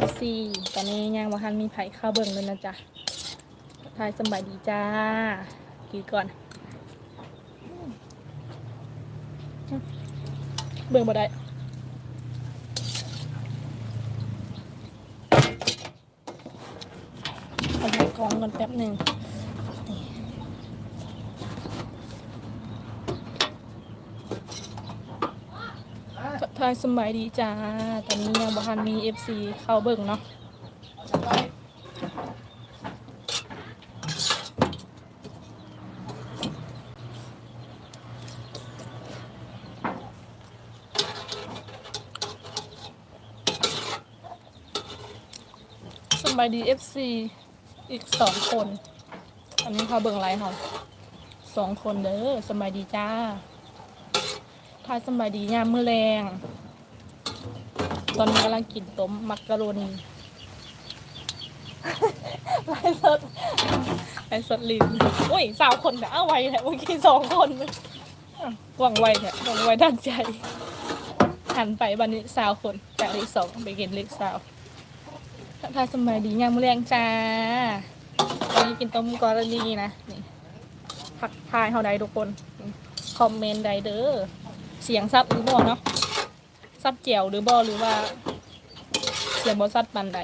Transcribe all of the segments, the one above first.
FC ตอนนี้ยังว่าทันมีไผ่ข้าวเบิ่งเลยนะจ๊ะทายสบายดีจ้า กินก่อน เบิ่งบ่ได้เอาไปกองกันแป๊บหนึ่งนี่ ทายสำบายดีจ้า ตอนนี้ยังบ่ทันมี FC เข้าเบิ่งเนาะสบายดี FC อีกสองคน อันนี้เขาเบิ่งไลฟ์เขาสองคนเด้อสบายดีจ้าทายสบายดียามมื้อแรง ตอนนี้กำลังกินต้มมักกะโรนีไลฟ์สดไลฟ์สดลินโอ้ยสาวคนแต่เอาไว้แหละเมื่อกี้สองคนอะหวังไวเนี่ยหวังไวดังใจหันไปบันนี้สาวคนจากเลขสองไปกินเลขสาวทักทายสมัยดีงามมื้อแรงจ้าวันนี้กินต้มกรณีนะนี่ทักทายเฮาได้ทุกคนนี่คอมเมนต์ใดเด้อเสียงซับหรือบ่เนาะ ซับเจียวหรือบ่หรือว่าเสียงบ่ซัดปันใด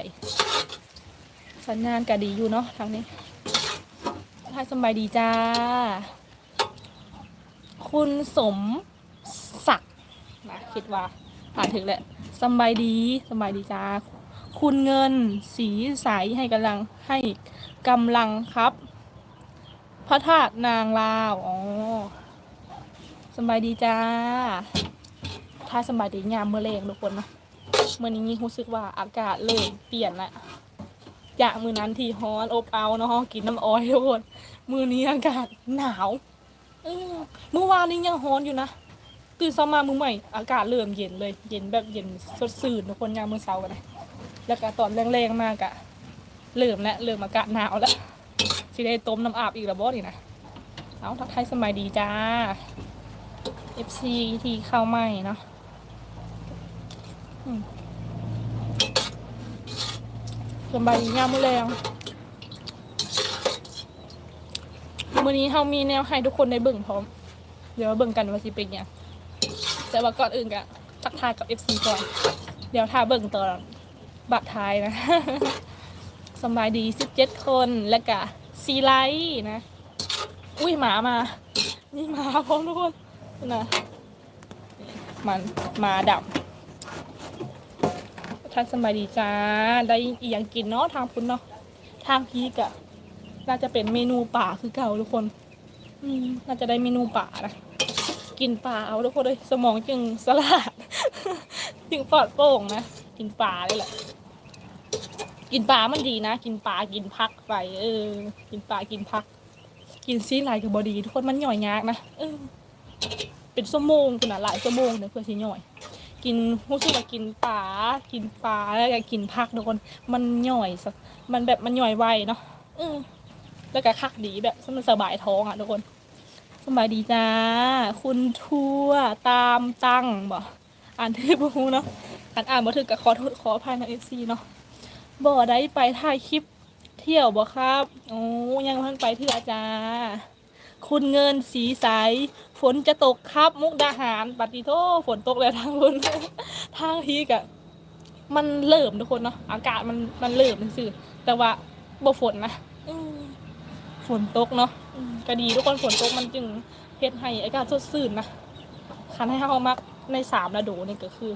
สัญญาณก็ดีอยู่เนาะทางนี้ทายสมัยดีจ้า คุณสมศักดิ์นะคิดว่าผ่านถึงแหละสบายดีสบายดีจ้า คุณเงินสีใสให้กำลังให้กำลังครับ พระธาตุนางลาว อ๋อสบายดีจ้า ถ้าสบายดีงามเมื่อแรงทุกคนเนาะเมื่อนี้รู้สึกว่าอากาศเริ่มเปลี่ยนละจากมือนั้นที่ฮ้อนอบเอาเนาะกินน้ำอ้อยทุกคนมือนี้อากาศหนาวเมื่อวานนี้ยังฮ้อนอยู่นะตื่นเช้ามามือใหม่อากาศเริ่มเย็นเลย เย็นแบบเย็นสดชื่นทุกคนยามมื้อเช้ากันนะแล้วก็ตอนแรงๆมากอะเริ่มแล้วเริ่มอากาศหนาวแล้วสิได้ต้มน้ำอาบอีกแล้วบอสนี่นะเอาทักทายสมัยดีจ้า FC ที่เข้าใหม่เนาะ สบายดีงามมือแรงมื้อนี้เฮามีแนวให้ทุกคนได้เบิ่งพร้อม เดี๋ยวเบิ่งกันว่าสิเป็นหยังแต่ว่าก่อนอื่นก็ทักทายกับ FC ก่อน เดี๋ยวถ้าเบิ่งตอนบัตรท้ายนะสบายดี 17 คนแล้วก็ซีไลท์นะ อุ้ยหมามา นี่หมาพร้อมทุกคนนะมันหมาดำ ท่านสบายดีจ้า ได้อีกอย่างกินเนาะทางพุ้นเนาะ ทางพีกอะน่าจะเป็นเมนูป่าคือเก่าทุกคน อืม น่าจะได้เมนูป่านะ กินป่าเอาทุกคนเลย สมองจึงสลาด จึงปลอดโปร่งนะ กินป่าเลยแหละ กินปลามันดีนะ กินปลา กินพักไป เออ กินปลา กินพัก กินซีไรกับบอดี ทุกคนมันหย่อยยากนะ เออ เป็นชั่วโมงขนาดหลายชั่วโมงเนี่ยเพื่อที่ย่อย กินรู้สึกว่ากินปลากินปลาแล้วก็กินพักทุกคนมันย่อยสักมันแบบมันย่อยไวเนาะอือแล้วก็คักดีแบบมันสบายท้องอะทุกคน สบายดีจ้า คุณทั่วตามตั้งบ่อ่านที่บูเนาะอ่านอ่านมาถึงกับขอโทษขออภัยนะเอฟซีเนาะบ่ได้ไปถ่ายคลิปเที่ยวบ่ครับ โอ้ยังเพิ่งไปเที่ยวจ้า คุณเงินสีใส ฝนจะตกครับมุกดาหารปฏิโทฝนตกแล้วทางบนทางพีกอะมันเริ่มทุกคนเนาะอากาศมันมันเริ่มซื่อๆแต่ว่าบ่ฝนนะฝนตกเนาะก็ดีทุกคนฝนตกมันจึงเฮ็ดให้อากาศสดชื่นนะคันให้เฮามักในสามฤดูนี่ก็คือ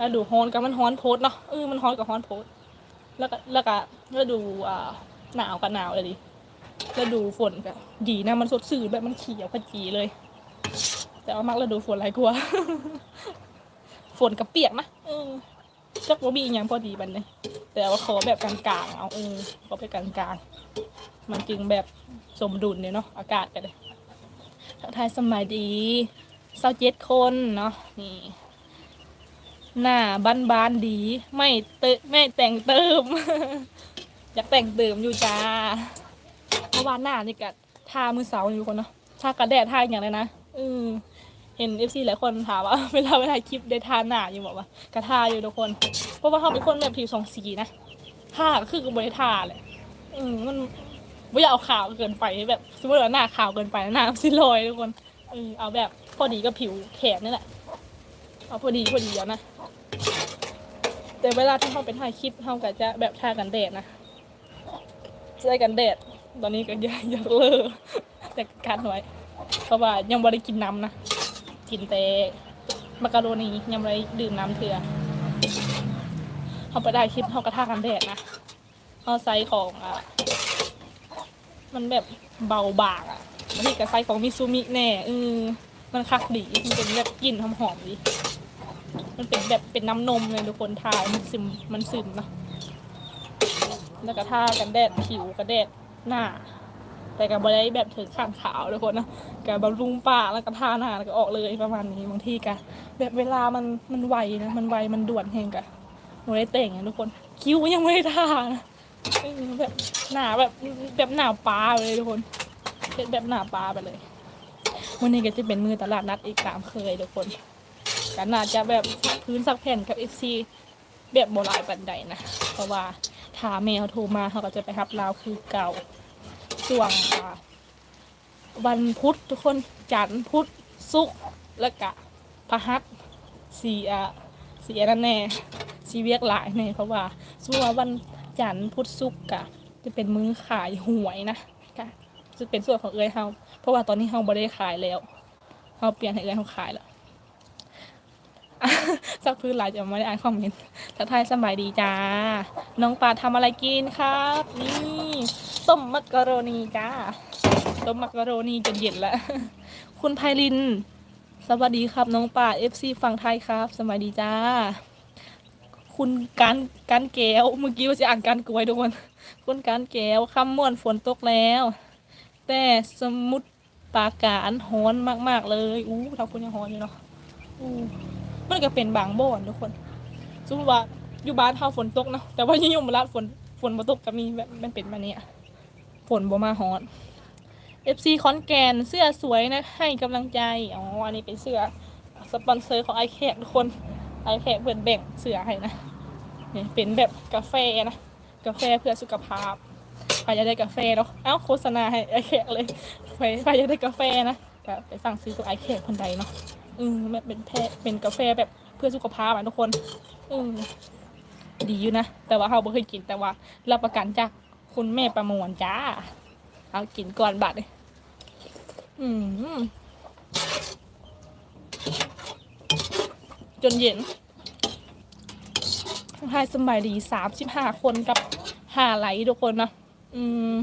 ฤดูฮ้อนกับมันฮ้อนโพดเนาะเออมันฮ้อนกับฮ้อนโพดแล้วก็แล้วก็ฤดูอ่าหนาวกับหนาวเลยดิ ฤดูฝนก็ดีนะมันสดชื่นแบบมันเขียวขจีเลย แต่ว่ามักฤดูฝนหลายกว่าฝนกับเปียกนะเออจักว่ามีอหยังพอดีบันเลยแต่ว่าขอแบบกลางๆ เอาเออขอไปกลางๆ มันจึงแบบสมดุลเนี่ยเนาะอากาศกันเลยทักทายสมัยดีเศร้าเจ็ดคนเนาะนี่หน้าบ้านบานๆดีไม่เตไม่แต่งเติม อยากแต่งเติมอยู่จ้าเพ ราะว่าหน้านี่กะทามือเสาอยู่คนเนาะทากระแดดทาอย่างไรนะอือเห็นเอฟซีหลายคนถามว่าเวลาเวลาคลิปได้ทาหน้าอยู่บอกว่ากระทาอยู่ทุกคน เพราะว่าเขาเป็นคนแบบผิวสองสีนะทาก็คือกับบริทาแหละอืมมันไม่อยากเอาขาวเกินไปแบบสมมติว่าหน้าขาวเกินไปหน้าสิลอยทุกคนเออเอาแบบพอดีกับผิวแขนนี่แหละเอาพอดีพอดีแล้วนะแต่เวลาที่เขาไปถ่ายคลิปเขาก็จะแบบทากันแดดนะใช้กันแดด อนนี้ก็ยังยังเลิกแต่กันไว้เพราะว่ายังไม่ได้กินน้ำนะกินแต่มักกะโรนียังไม่ได้ดื่มน้ำเถื่อเขาไปได้คลิปเขากระทากันแดดนะเขาไซส์ของอะมันแบบเบาบางอะบางทีกับไซส์ของมิซูมิแน่เออมันคักดีมันเป็นแบบกลิ่นหอมๆดีมันเป็นแบบเป็นน้ำนมเลยทุกคนทามันซึมมันซึมนะแล้วก็ทากันแดดผิวกันแดด หน้า แต่กับบได้แบบถึงขั้นขาวทุกคนนะกับบำรุงปากแล้วก็ทาหน้าแล้วก็ออกเลยประมาณนี้บางทีกะแบบเวลามันมันไวนะมันไวมันด่วนแหงกะหนูได้แต่งนะทุกคน คิ้วยังไม่ได้ทานะแบบหนาแบบแบบหนาปลาไปเลยทุกคนเป็นแบบหนาปลาไปเลยวันนี้ก็จะเป็นมือตลาดนัดอีกตามเคยทุกคนกันน่าจะแบบพื้นสักแผ่นกับเอฟซีแบบโบราณปันใดนะ เพราะว่า ถามแมวโทรมาเขาก็จะไปรับลาวคือเก่าช่วงวันพุธทุกคนจันทร์พุธศุกร์แล้วก็พหัสสีอะสีอันนั่นแน่สีเวียกหลายแน่เพราะว่าช่วงวันจันทร์พุธศุกร์กะ จะเป็นมื้อขายหวยนะกะจะเป็นส่วนของเอ้ยเฮาเพราะว่าตอนนี้เฮาบ่ได้ขายแล้วเฮาเปลี่ยนให้เอ้ยเฮาขายแล้ว สักพื้นหลายจะไม่ได้อ่านคอมเมนต์ทักทายสบายดีจ้า น้องปลาทำอะไรกินครับ นี่ต้มมักกะโรนีจ้า ต้มมักกะโรนีจนเย็นแล้ว คุณไพลิน สวัสดีครับ น้องป่า FC ฝั่งไทยครับสวัสดีจ้า คุณการการแก้ว เมื่อกี้ว่าจะอ่านการกล้วยทุกคนคุณการแก้วคำม่วนฝนตกแล้ว แต่สมุดปากการฮ้อนมาก ๆ เลย อู้ทาคุณยังฮ้อนอยู่เนาะอู้ มันก็เป็นบางบ่อนทุกคนสมมติว่าอยู่บ้านเฮาฝนตกเนาะแต่ว่ายิ่งยมราชฝนฝนบ่ตกก็มีแบบมันเป็นแบบนี้อะฝนบ่มาฮอด FC คอนแกนเสื้อสวยนะให้กำลังใจอ๋ออันนี้เป็นเสื้อสปอนเซอร์ของไอแขกทุกคนไอแขกเพิ่นแบ่งเสื้อให้นะนี่เป็นแบบกาแฟนะกาแฟเพื่อสุขภาพใครจะได้กาแฟเนาะเอ้าโฆษณาให้ไอแขกเลยใครใครจะได้กาแฟนะไปสั่งซื้อตัวไอแขกคนใดเนาะ อืมแบบเป็นแพเป็นกาแฟแบบเพื่อสุขภาพอะทุกคน อืมดีอยู่นะ แต่ว่าเราไม่เคยกินแต่ว่ารับประกันจากคุณแม่ประมวลจ้า เอากินก่อนบัดเลยอืมจนเย็นทายสมัยดีสามสิบห้าคนกับห้าไหลทุกคนนะอืม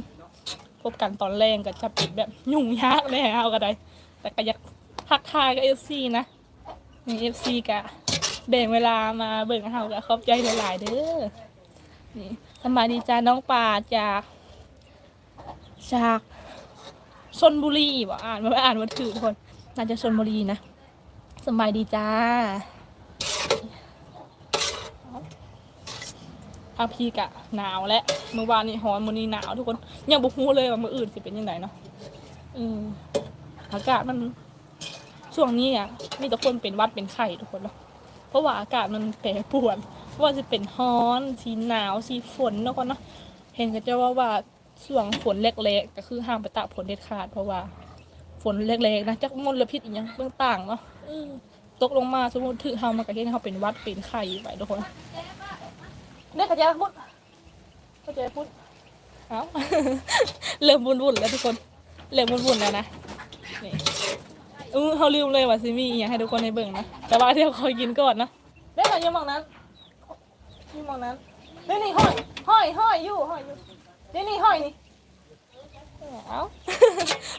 พบกันตอนแรงก็จะปิดแบบยุ่งยากเลยเอาก็ได้ แต่ก็อยาก ทักทายกับเอฟซีนะนี่เอฟซีกะแบ่งเวลามาเบิ่งเฮาก็ขอบใจหลาย ๆ เด้อนี่สำบายดีจ้าน้องป่าจากจากชนบุรีบ่อ่านไม่อ่านว่าถือทุกคนน่าจะชนบุรีนะสบายดีจ้าอาพีกะหนาวและเมื่อวานนี้ฮ้อนมื้อนี้หนาวทุกคนยังบ่ฮู้เลยว่ามื้ออื่นสิเป็นยังไงเนาะอืมอากาศมัน ช่วงนี้อะมีแต่คนเป็นวัดเป็นไข้ทุกคนเนาะเพราะว่าอากาศมันแปรปรวนว่าจะเป็นฮ้อนสีหนาวสีฝนเนาะคนเนาะเห็นก็จะว่าว่าช่วงฝนเล็กๆก็คือห้ามไปตากฝนเด็ดขาดเพราะว่าฝนเล็กๆนะจักมลพิษอีกอย่างเบื้องต่างเนาะตกลงมาสมมติถือเฮามาก็เห็นเฮาเป็นวัดเป็นไข้ไปทุกคนเนี่ยกระจายพุทธกระจายพุทธเอ้าเริ่มวุ่นๆแล้วทุกคน เริ่มวุ่นๆแล้วนะนี่ อือเขาลืมเลยว่าซิมีอยางให้ทุกคนในเบิ่งนะแต่ว่าเดี๋ยวคอยกินก่อนนะได้ค่ะอยังมองนั้นยังมองนั้นนี่นี่ห้อยห้อยห้อยอยู่ห้อยอยู่นี่นี่ห้อยนี่เอ้า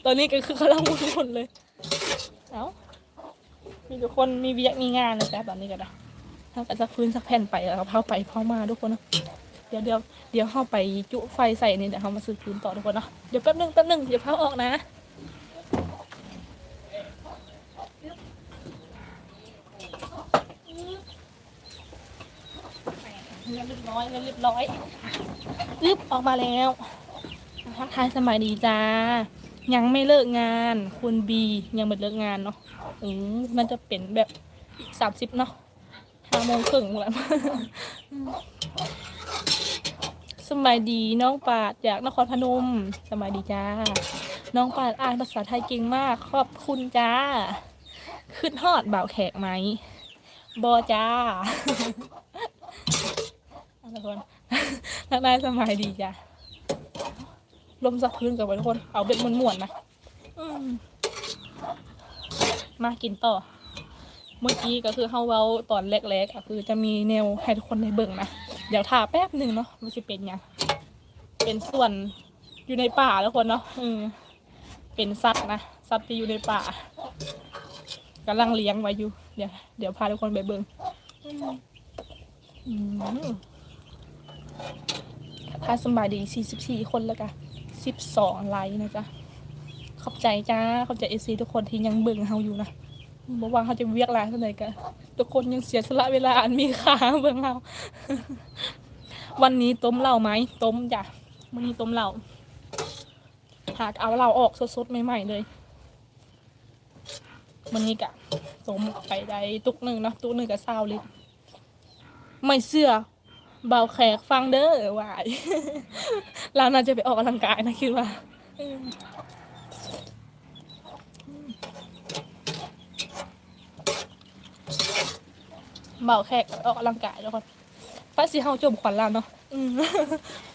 ตอนนี้ก็คือเขาลังวุ่นๆเลยเอ้ามีทุกคนมีเวียกมีงานนะจ๊ะตอนนี้ก็ได้ถ้าก็จะพื้นสักแผ่นไปแล้วเผาไปเผามาทุกคนนะเดี๋ยวเดี๋ยวเดี๋ยวเข้าไปจุไฟใส่นี่เดี๋ยวเขามาซื้อพื้นต่อทุกคนเนาะเดี๋ยวแป๊บนึงแป๊บนึงเดี๋ยวเผาออกนะ เรียบร้อยเรียบร้อยอึบออกมาแล้วทักทายสมัยดีจ้า ยังไม่เลิกงานคุณบียังไม่เลิกงานเนาะอืมน่าจะเป็นแบบสามสิบเนาะห้าโมงครึ่งแล้วสมัยดีน้องปาดจากนครพนมสมัยดีจ้า น้องปาดอ่านภาษาไทยเก่งมาก ขอบคุณจ้า ขึ้นฮอดบ่าวแขกไหมบอจ้า ทุกคนทักได้สมัยดีจ้าลมสักพื้นกับไว้ทุกคน เอาเบ็ดม่วนๆนะอืมมากินต่อ เมื่อกี้ก็คือเฮาเว้าตอนแรกๆก็คือจะมีแนวให้ทุกคนได้เบิ่งนะ เดี๋ยวถ่าแป๊บหนึ่งเนาะมันจะเป็นหยังเป็นส่วนอยู่ในป่าแล้วคนเนาะเออเป็นสัตว์นะสัตว์ที่อยู่ในป่ากำลังเลี้ยงไว้อยู่ เดี๋ยวเดี๋ยวพาทุกคนไปเบิ่งอืม ถ้าสบายดี 44 คนแล้วกัน12 ไลค์นะจ๊ะ ขอบใจจ้า ขอบใจเอซีทุกคนที่ยังเบิ่งเฮาอยู่นะบอกว่าเขาจะเวียกลายเท่าไหร่กันทุกคนยังเสียสละเวลาอันมีค่าเบิ่งเฮาวันนี้ต้มเหล้าไหม ต้มจ้ะวันนี้ต้มเหล้าหากเอาเหล้าออกสดๆใหม่ๆเลยวันนี้กะต้มไปได้ตุกหนึ่งนะตุกหนึ่งกับซาวลิตไม่เสื้อ เบาแขกฟังเด้อวายเราน่าจะไปออกกำลังกายนะคิดว่าเบาแขกออกกำลังกายแล้วคนป้าสิเฮาจมขวัญลานเนาะ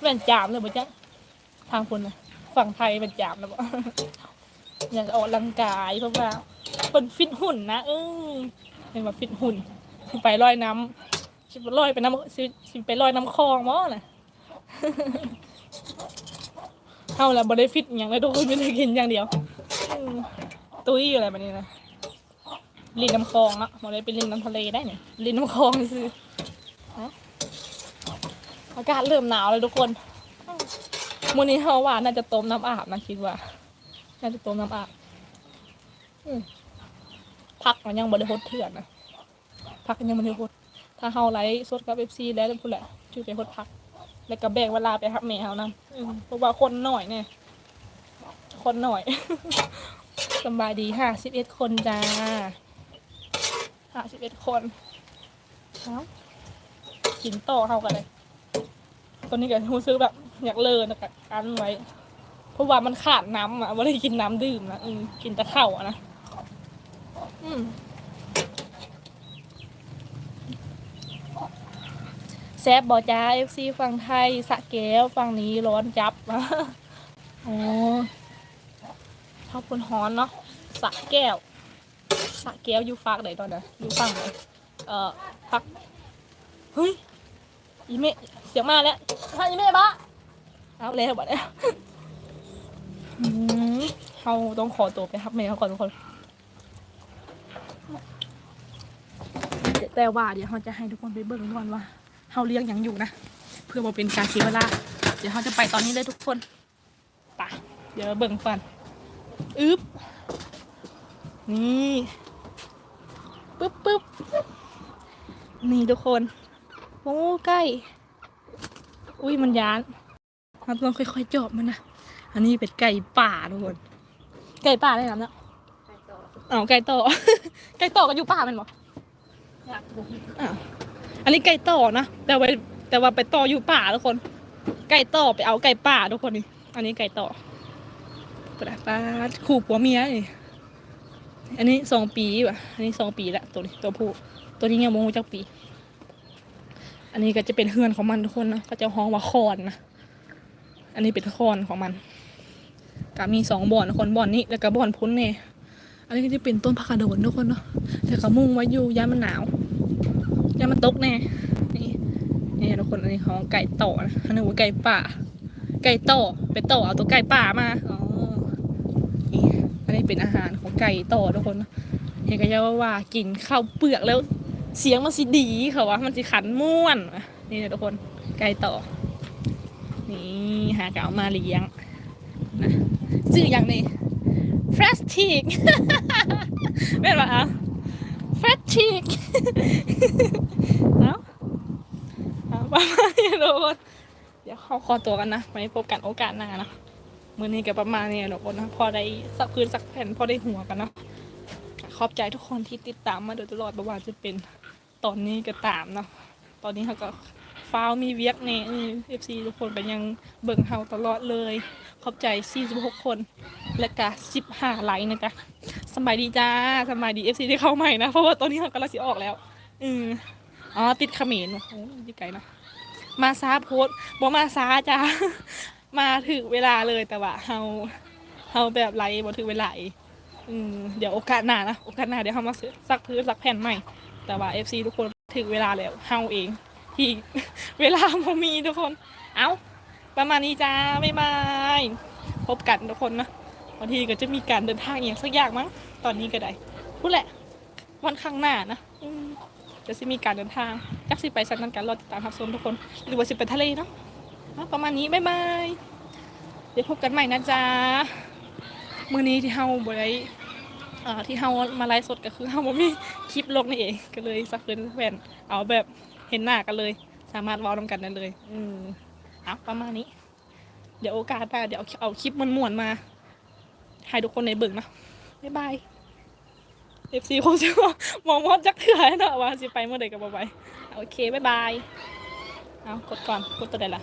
แม่นจามเลยบ่จ๊ะทางคนนะฝั่งไทยเป็นจามแล้วบ่อยากจะออกกำลังกายเพราะว่าเป็นฟิตหุ่นนะเออเป็นว่าฟิตหุ่นไปลอยน้ำ สิไปลอยไปน้ำสิสิไปลอยน้ำคลองมั้งน่ะเฮาแล้วบ่ไดฟิตอย่างเลยทุกคนไม่ได้กินอย่างเดียว ตุ้ยอยู่อะไรแบบนี้นะลินน้ำคลองเนาะบ่ได้ไปลินน้ำทะเลได้เนี่ยลินน้ำคลองซื้ออากาศเริ่มหนาวเลยทุกคนมื้อนี้เฮาว่าน่าจะต้มน้ำอาบนะคิดว่า น่าจะต้มน้ำอาบอืพักมันยังบริโภคเถื่อนนะพักยังบริโภค ถ้าเฮาไลฟ์สดกับเอฟซีแล้วพูดแหละจุดไปโคตรพัก แล้วก็แบ่งเวลาไปฮับแม่เฮานะเพราะว่าคนหน่อยเนี่ย คนหน่อยสบายดีห้าสิบเอ็ดคนจ้าห้าสิบเอ็ดคนเอากินต่อเฮากันเลยตอนนี้ก็รู้สึกแบบอยากเลินนะกะอันไว้ เพราะว่ามันขาดน้ำอะไม่ได้กินน้ำดื่มนะอืมกินแต่ข้าวอะนะอืม แซบบอจ้าเอฟซีฝั่งไทยสะแก้วฝั่งนี้ร้อนจับอ๋อชอบคนฮ้อนเนาะสะแก้ว สะแก้วอยู่ฝากไหนตอนนั้นอยู่ฝั่งไหนเอ่อพักเฮ้ยอีเมเสียงมาแล้วถ้าอีเมะบะเอาแล้วบัดแล้วเขาต้องขอตัวไปครับแม่เขาก่อนทุกคน แต่ว่าเดี๋ยวเขาจะให้ทุกคนไปเบิ่งก่อนว่า เขาเลี้ยงหยังอยู่นะ เพื่อมาเป็นการเสียเวลา เดี๋ยวเขาจะไปตอนนี้เลยทุกคนไปเดี๋ยวเราเบิ่งก่อนอึ๊บนี่ปึ๊บปึ๊บนี่ทุกคนโอ้ใกล้ อุ้ยมันยานเราต้องค่อยๆจอบมันนะอันนี้เป็นไก่ป่าทุกคนไก่ป่าได้แล้วเนาะอ้าวไก่ต่อไก่ต่อกันอยู่ป่าแมันบอกอ้าว อันนี้ไก่ต่อนะแต่ว่าแต่ว่าไปต่ออยู่ป่าทุกคน ไก่ต่อไปเอาไก่ป่าทุกคนนี่อันนี้ไก่ต่อปลาปลาขู่ผัวเมียนี่อันนี้สองปีว่ะ อันนี้สองปีละตัวนี้ตัวผู้ตัวนี้ยังโมงจักปี อันนี้ก็จะเป็นเฮือนของมันทุกคนนะก็จะห้องว่าคอนนะอันนี้เป็นคอนของมันก็มีสองบ่อนคนบ่อนนี้แล้วก็บ่อนพุ้นเนี่ยอันนี้ก็จะเป็นต้นผักกาดโดนทุกคนเนาะแต่ก็มุ่งไว้อยู่ย่ามันหนาว ยามันตกแน่นี่นี่ทุกคนอันนี้ของไก่ต่อนะอันนี้ว่าไก่ป่า ไก่ต่อไปต่อเอาตัวไก่ป่ามาอ๋อนี่อันนี้เป็นอาหารของไก่ต่อทุกคนเนาะเห็นก็จะว่าว่ากินข้าวเปลือกแล้ว เสียงมันสิดีเขาวะมันสิขันม่วนนี่นะทุกคนไก่ต่อนี่หากเอามาเลี้ยงนะชื่ออย่างนี้ f r e s h i c แม่นปะอะ f r e s h i c เอาเอาประมาณนี้ทุกคนเดี๋ยวเขาขอตัวกันนะไว้พบกันโอกาสหน้านะมือนี้ก็ประมาณนี้ทุกคนนะพอได้สักพื้นสักแผ่นพอได้หัวกันเนาะขขอบใจทุกคนที่ติดตามมาโดยตลอดบ่ว่าจะเป็นตอนนี้ก็ตามเนาะตอนนี้เขาก็ฟ้าวมีเวียกเนี่ยเอฟซีทุกคนก็ยังเบิ่งเฮาตลอดเลย ขอบใจ 46 คน และก็15ไลค์นะจ๊ะสำ บายดีจ้าสำบายดีเอฟซีที่เข้าใหม่นะ เพราะว่าตอนนี้เขากำลังสิออกแล้ว อืมอ๋อ ติดเขมรโอ้โหดีไกลนะ มาซาโพสต์บ่มาซาจ้า มาถึงเวลาเลยแต่ว่าเฮา เฮาแบบไลฟ์บ่ถึงเวลาอืมเดี๋ยวโอกาสหน้านะ โอกาสหน้าเดี๋ยวเฮามาซักพื้นซักแผ่นใหม่ แต่ว่า FC ทุกคนถึงเวลาแล้วเฮาเอง ที่เวลาบ่มีทุกคน เอ้า ประมาณนี้จ้าบ๊ายบาย พบกันทุกคนนะบางทีก็จะมีการเดินทางอย่างสักอย่างมั้ง ตอนนี้ก็ได้พูดแหละ วันข้างหน้านะอืมจะสิมีการเดินทางจักสิไปสักนั้นกันรอติดตามรับชมทุกคน หรือว่าสิไปทะเลเนาะประมาณนี้บ๊ายบายเดี๋ยวพบกันใหม่นะจ๊ะมือนี้ที่เฮาบ่ไล่ที่เฮามาไลฟ์สดก็คือเฮาบ่มีคลิปลงนี่เองก็เลยสักเพื่อนแฟนเอาแบบเห็นหน้ากันเลย สามารถว้านํกันได้เลย อืมเอาประมาณนี้ เดี๋ยวโอกาสหน้าเดี๋ยวเอาคลิปม่วนๆมาให้ทุกคนในเบิ่งนะบ๊ายบาย FC คงจะว่ามองมอดจักเถื่อนเนาะว่าสิไปเมื่อใดก็บ่ไปโอเค บ๊ายบาย เอากดก่อน กดตัวใดล่ะ